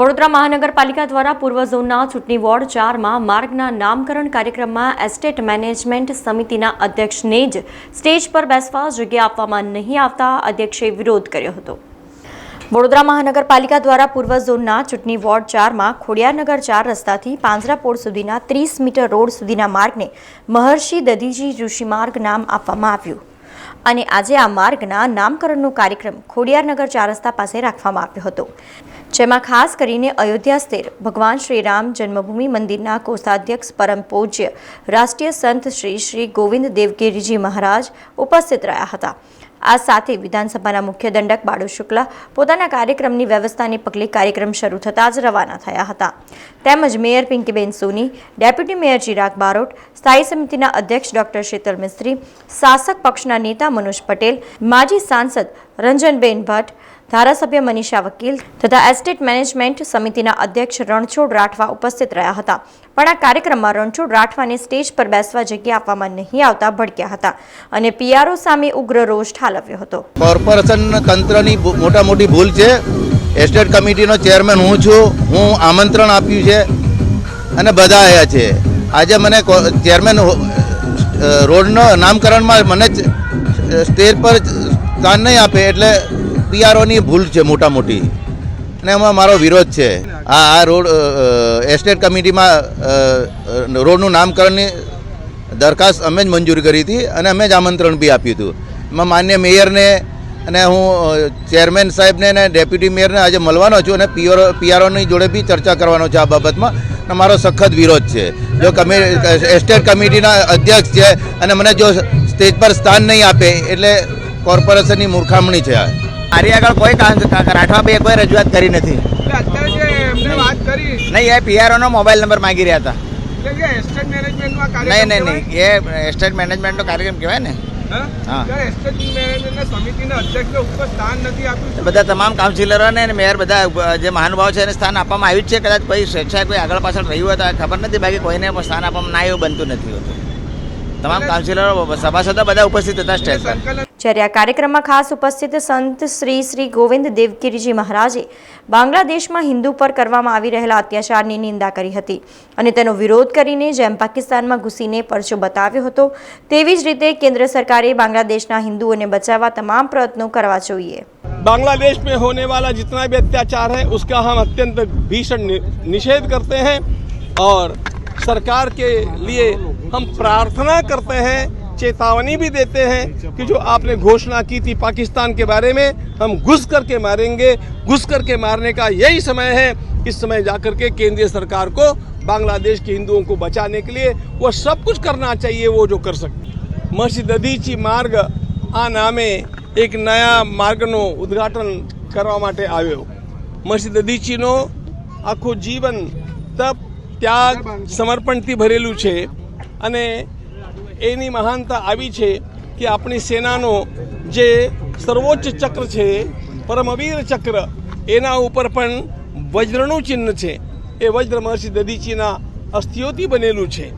વડોદરા મહાનગરપાલિકા દ્વારા પૂર્વ ઝોનના ચૂંટણી વોર્ડ ચારમાં માર્ગના નામકરણ કાર્યક્રમમાં એસ્ટેટ મેનેજમેન્ટ સમિતિના અધ્યક્ષને જ સ્ટેજ પર બેસવા જગ્યા આપવામાં નહીં આવતા અધ્યક્ષે વિરોધ કર્યો હતો. વડોદરા મહાનગરપાલિકા દ્વારા પૂર્વ ઝોનના ચૂંટણી વોર્ડ ચારમાં ખોડિયારનગર ચાર રસ્તાથી પાંજરાપોળ સુધીના ત્રીસ મીટર રોડ સુધીના માર્ગને મહર્ષિ દધીજી ઋષિ માર્ગ નામ આપવામાં આવ્યું. અને આજે આ માર્ગના નામકરણનો કાર્યક્રમ ખોડિયારનગર ચાર રસ્તા પાસે રાખવામાં આવ્યો હતો. જેમાં ખાસ કરીને અયોધ્યા સ્થિર ભગવાન શ્રી રામ જન્મભૂમિ મંદિરના કોષાધ્યક્ષ પરમ પૂજ્ય રાષ્ટ્રીય સંત શ્રી શ્રી ગોવિંદ દેવગીરીજી મહારાજ ઉપસ્થિત રહ્યા હતા. આ સાથે વિધાનસભાના મુખ્ય દંડક બાળુ શુક્લા પોતાના કાર્યક્રમની વ્યવસ્થાને પગલે કાર્યક્રમ શરૂ થતાં જ રવાના થયા હતા. તેમજ mayor Pinkiben Soni, deputy mayor Chirag Barot, સ્થાયી સમિતિના અધ્યક્ષ ડોક્ટર શીતલ મિસ્ત્રી, શાસક પક્ષના નેતા મનોજ પટેલ, માજી સાંસદ રંજનબેન ભટ્ટ ધારાસભ્ય મનીષા વકીલ તથા એસ્ટેટ મેનેજમેન્ટ સમિતિના અધ્યક્ષ રણછોડ રાઠવા ઉપસ્થિત રહ્યા હતા. પણ આ કાર્યક્રમમાં રણછોડ રાઠવાને સ્ટેજ પર બેસવા જગ્યા આપવામાં નહીં આવતા ભડક્યા હતા અને પીઆરઓ સામે ઉગ્ર રોષ ઠાલવ્યો હતો. કોર્પોરેશન તંત્રની મોટા મોટી ભૂલ છે. એસ્ટેટ કમિટીનો ચેરમેન હું છું. હું આમંત્રણ આપ્યું છે અને બધા આવ્યા છે. આજે મને ચેરમેન રોડનો નામકરણમાં મને સ્ટેજ પર સ્થાન નહીં આપે એટલે પીઆરઓની ભૂલ છે મોટા મોટી અને એમાં મારો વિરોધ છે. આ આ રોડ એસ્ટેટ કમિટીમાં રોડનું નામકરણની દરખાસ્ત અમે જ મંજૂર કરી હતી અને અમે જ આમંત્રણ બી આપ્યું હતું. એમાં માન્ય મેયરને અને હું ચેરમેન સાહેબને અને ડેપ્યુટી મેયરને આજે મળવાનો છું અને પીઆરઓ પીઆરઓની જોડે બી ચર્ચા કરવાનો છે આ બાબતમાં. અને મારો સખત વિરોધ છે. જો કમિ, એસ્ટેટ કમિટીના અધ્યક્ષ છે અને મને જો સ્ટેજ પર સ્થાન નહીં આપે, એટલે કોર્પોરેશનની મૂર્ખામણી છે આ. મારી આગળ કોઈ કામ રાઠવાભાઈએ કોઈ રજૂઆત કરી નથી. નહીં એ પીઆરઓ નો મોબાઈલ નંબર માંગી રહ્યા હતા. એસ્ટેટ નહીં નહીં નહીં એ સ્ટેટ મેનેજમેન્ટનો કાર્યક્રમ કહેવાય ને? એસ્ટેટ બધા તમામ કાઉન્સિલરોને અને મેયર બધા જે મહાનુભાવ છે એને સ્થાન આપવામાં આવ્યું છે. કદાચ કોઈ સ્વેચ્છાએ કોઈ આગળ પાછળ રહ્યું હોય તો ખબર નથી બાકી કોઈને પણ સ્થાન આપવામાં ના એવું બનતું નથી હોતું. તમામ કાઉન્સિલરો સભાસદો બધા ઉપસ્થિત હતા સ્ટેજ પર સંકલન જ્યારે આ કાર્યક્રમમાં ખાસ ઉપસ્થિત સંત શ્રી શ્રી ગોવિંદ દેવગીરીજી મહારાજે બાંગ્લાદેશમાં હિન્દુ પર કરવામાં આવી રહેલા અત્યાચારની નિંદા કરી હતી અને તેનો વિરોધ કરીને જેમ પાકિસ્તાનમાં ઘૂસીને પરચો બતાવ્યો હતો તેવી જ રીતે કેન્દ્ર સરકારે બાંગ્લાદેશના હિન્દુઓને બચાવવા તમામ પ્રયત્નો કરવા જોઈએ बांग्लादेश में होने वाला जितना भी अत्याचार है उसका हम अत्यंत भीषण नि- निषेध करते हैं और सरकार के लिए हम प्रार्थना करते हैं चेतावनी भी देते हैं कि जो आपने घोषणा की थी पाकिस्तान के बारे में हम घुस करके मारेंगे घुस करके मारने का यही समय है इस समय जाकर के केंद्रीय सरकार को बांग्लादेश के हिंदुओं को बचाने के लिए वो सब कुछ करना चाहिए वो जो कर सकते મસ્જિદ અદીચી માર્ગ આ નામે એક નયા માર્ગનું ઉદ્ઘાટન કરવા માટે આવ્યો મસ્જિદ અદીચીનો આખું જીવન તપ ત્યાગ સમર્પણથી ભરેલું છે અને એની મહાનતા આવી છે કે આપણી સેનાનો જે સર્વોચ્ચ ચક્ર છે, પરમવીર ચક્ર, એના ઉપર પણ વજ્રનું ચિહ્ન છે. એ વજ્ર મહર્ષિ દધીચીના અસ્થિઓથી બનેલું છે.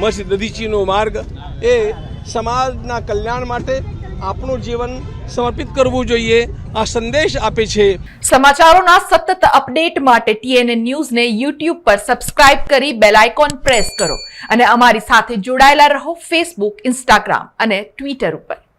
મહર્ષિ દધીચીનો માર્ગ એ સમાજના કલ્યાણ માટે આપણું જીવન સમર્પિત કરવું જોઈએ. આ સંદેશ આપે છે. સમાચારોના સતત અપડેટ માટે ટીએનએ ન્યૂઝને યુટ્યુબ પર સબસ્ક્રાઇબ કરી બેલ આઇકોન પ્રેસ કરો. અને અમારી સાથે જોડાયેલા રહો ફેસબુક ઇન્સ્ટાગ્રામ અને ટ્વિટર ઉપર.